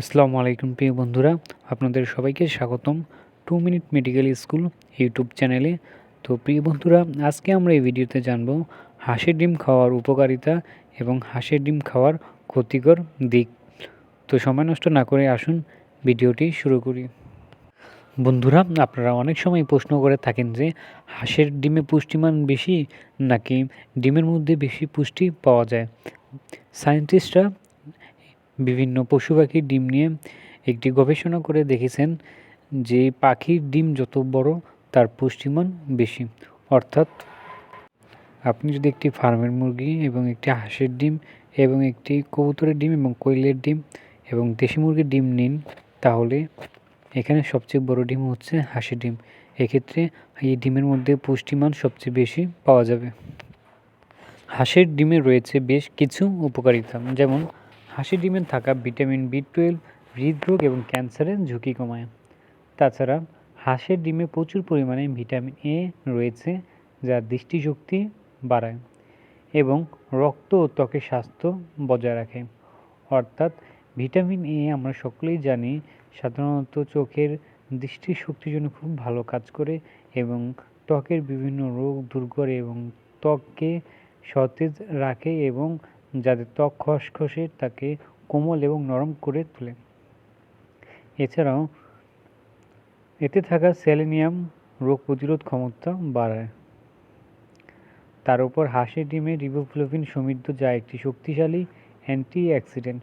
আসসালামু আলাইকুম প্রিয় বন্ধুরা, আপনাদের সবাইকে স্বাগতম two minute medical school YouTube চ্যানেলে। তো প্রিয় বন্ধুরা, আজকে আমরা এই ভিডিওতে জানব হাঁসের ডিম খাওয়ার উপকারিতা এবং হাঁসের ডিম খাওয়ার ক্ষতিকর দিক। তো সময় নষ্ট না করে আসুন ভিডিওটি শুরু করি। বন্ধুরা, আপনারা অনেক সময় প্রশ্ন করে থাকেন যে হাঁসের ডিমে পুষ্টিমান বেশি নাকি ডিমের মধ্যে বেশি পুষ্টি পাওয়া যায়? সায়েন্টিস্টরা বিভিন্ন পশু পাখির ডিম নিয়ে একটি গবেষণা করে দেখেছেন যে পাখির ডিম যত বড়, তার পুষ্টিমান বেশি। অর্থাৎ আপনি যদি একটি ফার্মের মুরগি এবং একটি হাঁসের ডিম এবং একটি কবুতরের ডিম এবং কোয়েলের ডিম এবং দেশি মুরগির ডিম নিন, তাহলে এখানে সবচেয়ে বড় ডিম হচ্ছে হাঁসের ডিম। এক্ষেত্রে এই ডিমের মধ্যে পুষ্টিমান সবচেয়ে বেশি পাওয়া যাবে। হাঁসের ডিমে রয়েছে বেশ কিছু উপকারিতা, যেমন হাঁসের ডিমে থাকা ভিটামিন বি টুয়েলভ, হৃদরোগ এবং ক্যান্সারের ঝুঁকি কমায়। তাছাড়া হাঁসের ডিমে প্রচুর পরিমাণে ভিটামিন এ রয়েছে, যা দৃষ্টিশক্তি বাড়ায় এবং রক্ত ও ত্বকের স্বাস্থ্য বজায় রাখে। অর্থাৎ ভিটামিন এ আমরা সকলেই জানি সাধারণত চোখের দৃষ্টিশক্তির জন্য খুব ভালো কাজ করে এবং ত্বকের বিভিন্ন রোগ দূর করে এবং ত্বককে সতেজ রাখে এবং যাদের ত্বক খসখসে, তাকে কোমল এবং নরম করে তোলে এছাড়াও এতে থাকা সেলেনিয়াম রোগ প্রতিরোধ ক্ষমতা বাড়ায়। তার উপর হাঁসের ডিমে রিবোফ্লোভিন সমৃদ্ধ, যা একটি শক্তিশালী অ্যান্টি অ্যাক্সিডেন্ট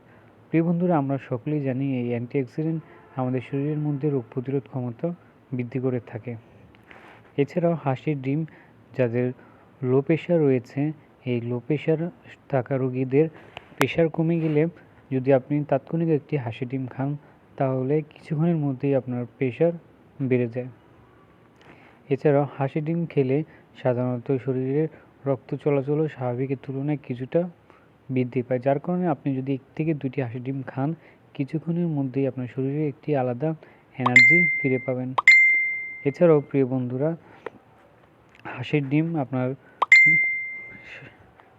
প্রিয় বন্ধুরা, আমরা সকলেই জানি এই অ্যান্টি অ্যাক্সিডেন্ট আমাদের শরীরের মধ্যে রোগ প্রতিরোধ ক্ষমতা বৃদ্ধি করে থাকে। এছাড়াও হাঁসের ডিম, যাদের লো প্রেশার রয়েছে এই লো প্রেশার থাকা রোগীদের প্রেশার কমে গেলে যদি আপনি তাৎক্ষণিক একটি হাসি ডিম খান, তাহলে কিছুক্ষণের মধ্যেই আপনার প্রেশার বেড়ে যায়। এছাড়াও হাঁসের ডিম খেলে সাধারণত শরীরের রক্ত চলাচলও স্বাভাবিকের তুলনায় কিছুটা বৃদ্ধি পায়, যার কারণে আপনি যদি এক থেকে দুটি হাঁসের ডিম খান, কিছুক্ষণের মধ্যেই আপনার শরীরে একটি আলাদা এনার্জি ফিরে পাবেন। এছাড়াও প্রিয় বন্ধুরা, হাঁসের ডিম আপনার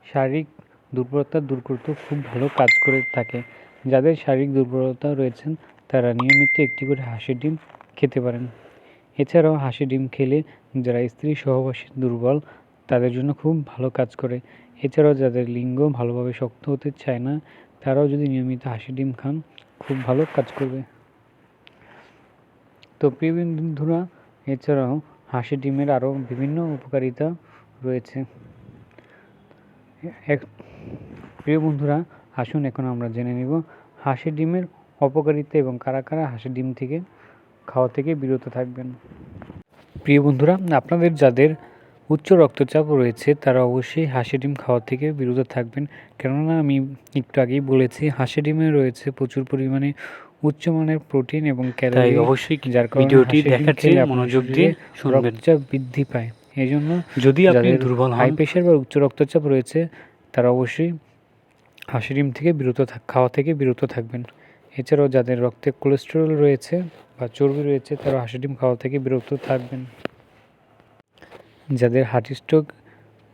শারীরিক দুর্বলতা দূর করতেও খুব ভালো কাজ করে থাকে। যাদের শারীরিক দুর্বলতা রয়েছেন তারা নিয়মিত একটি করে হাঁসের ডিম খেতে পারেন। এছাড়াও হাঁসের ডিম খেলে যারা স্ত্রী সহবাসী দুর্বল, তাদের জন্য খুব ভালো কাজ করে। এছাড়াও যাদের লিঙ্গ ভালোভাবে শক্ত হতে চায় না, তারাও যদি নিয়মিত হাঁসের ডিম খান, খুব ভালো কাজ করবে। তো প্রিয় বন্ধুরা, এছাড়াও হাঁসের ডিমের আরও বিভিন্ন উপকারিতা রয়েছে। এক প্রিয় বন্ধুরা আসুন এখন আমরা জেনে নিব হাঁসের ডিমের অপকারিতা এবং কারা কারা হাঁসের ডিম থেকে খাওয়া থেকে বিরত থাকবেন। প্রিয় বন্ধুরা আপনাদের যাদের উচ্চ রক্তচাপ রয়েছে তারা অবশ্যই হাঁসের ডিম খাওয়া থেকে বিরত থাকবেন। কেননা আমি একটু আগেই বলেছি হাঁসের ডিমে রয়েছে প্রচুর পরিমাণে উচ্চমানের প্রোটিন এবং ক্যালোরি অবশ্যই যার কারণে ভিডিওটি মনোযোগ দিয়ে রক্তচাপ বৃদ্ধি পায়। এই জন্য যদি আপনি দুর্বল হাই প্রেশার বা উচ্চ রক্তচাপ রয়েছে তারা অবশ্যই হাঁসের ডিম থেকে বিরত থাক খাওয়া থেকে বিরত থাকবেন। এছাড়াও যাদের রক্তে কোলেস্টেরল রয়েছে বা চর্বি রয়েছে তারা হাঁসের ডিম খাওয়া থেকে বিরত থাকবেন। যাদের হার্ট স্ট্রোক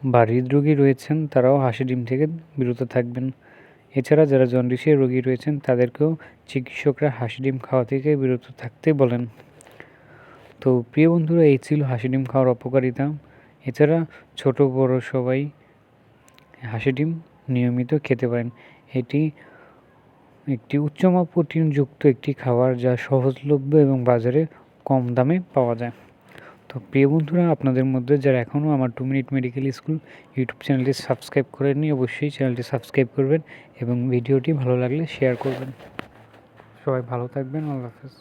বা হৃদরোগী রয়েছেন তারাও হাঁসের ডিম থেকে বিরত থাকবেন। এছাড়া যারা জন্ডিসের রোগী রয়েছেন তাদেরকেও চিকিৎসকরা হাঁসি ডিম খাওয়া থেকে বিরত থাকতে বলেন। তো প্রিয় বন্ধুরা, এই ছিল হাঁসি ডিম খাওয়ার অপকারিতা। এছাড়া ছোট, বড় সবাই হাঁসি ডিম নিয়মিত খেতে পারেন। এটি একটি উচ্চমা প্রোটিনযুক্ত একটি খাবার যা সহজলভ্য এবং বাজারে কম দামে পাওয়া যায়। তো প্রিয় বন্ধুরা, আপনাদের মধ্যে যারা এখনও আমার two minute medical school YouTube চ্যানেলটি সাবস্ক্রাইব করেননি, অবশ্যই চ্যানেলটি সাবস্ক্রাইব করবেন এবং ভিডিওটি ভালো লাগলে শেয়ার করবেন। সবাই ভালো থাকবেন, আল্লাহ হাফেজ।